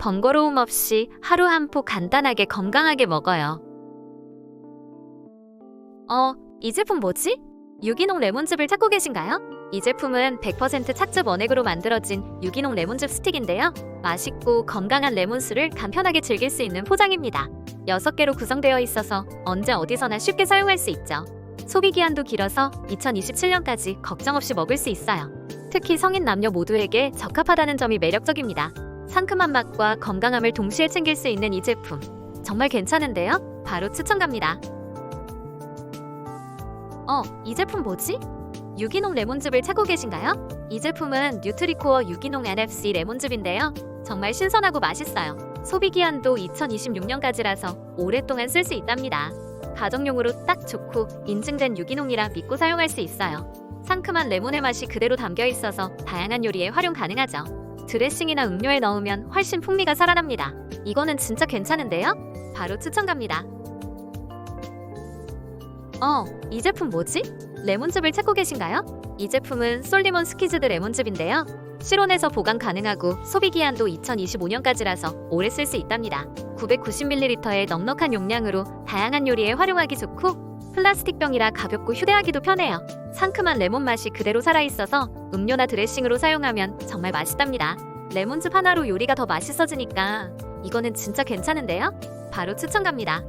번거로움 없이 하루 한 포 간단하게 건강하게 먹어요. 어, 이 제품 뭐지? 유기농 레몬즙을 찾고 계신가요? 이 제품은 100% 착즙 원액으로 만들어진 유기농 레몬즙 스틱인데요. 맛있고 건강한 레몬수를 간편하게 즐길 수 있는 포장입니다. 6개로 구성되어 있어서 언제 어디서나 쉽게 사용할 수 있죠. 소비 기한도 길어서 2027년까지 걱정 없이 먹을 수 있어요. 특히 성인 남녀 모두에게 적합하다는 점이 매력적입니다. 상큼한 맛과 건강함을 동시에 챙길 수 있는 이 제품. 정말 괜찮은데요? 바로 추천 갑니다. 어, 이 제품 뭐지? 유기농 레몬즙을 찾고 계신가요? 이 제품은 뉴트리코어 유기농 NFC 레몬즙인데요. 정말 신선하고 맛있어요. 소비 기한도 2026년까지라서 오랫동안 쓸 수 있답니다. 가정용으로 딱 좋고 인증된 유기농이라 믿고 사용할 수 있어요. 상큼한 레몬의 맛이 그대로 담겨 있어서 다양한 요리에 활용 가능하죠. 드레싱이나 음료에 넣으면 훨씬 풍미가 살아납니다. 이거는 진짜 괜찮은데요? 바로 추천 갑니다. 어, 이 제품 뭐지? 레몬즙을 찾고 계신가요? 이 제품은 솔리몬 스퀴즈드 레몬즙인데요. 실온에서 보관 가능하고 소비 기한도 2025년까지라서 오래 쓸 수 있답니다. 990ml의 넉넉한 용량으로 다양한 요리에 활용하기 좋고 플라스틱 병이라 가볍고 휴대하기도 편해요. 상큼한 레몬 맛이 그대로 살아있어서 음료나 드레싱으로 사용하면 정말 맛있답니다. 레몬즙 하나로 요리가 더 맛있어지니까 이거는 진짜 괜찮은데요? 바로 추천 갑니다.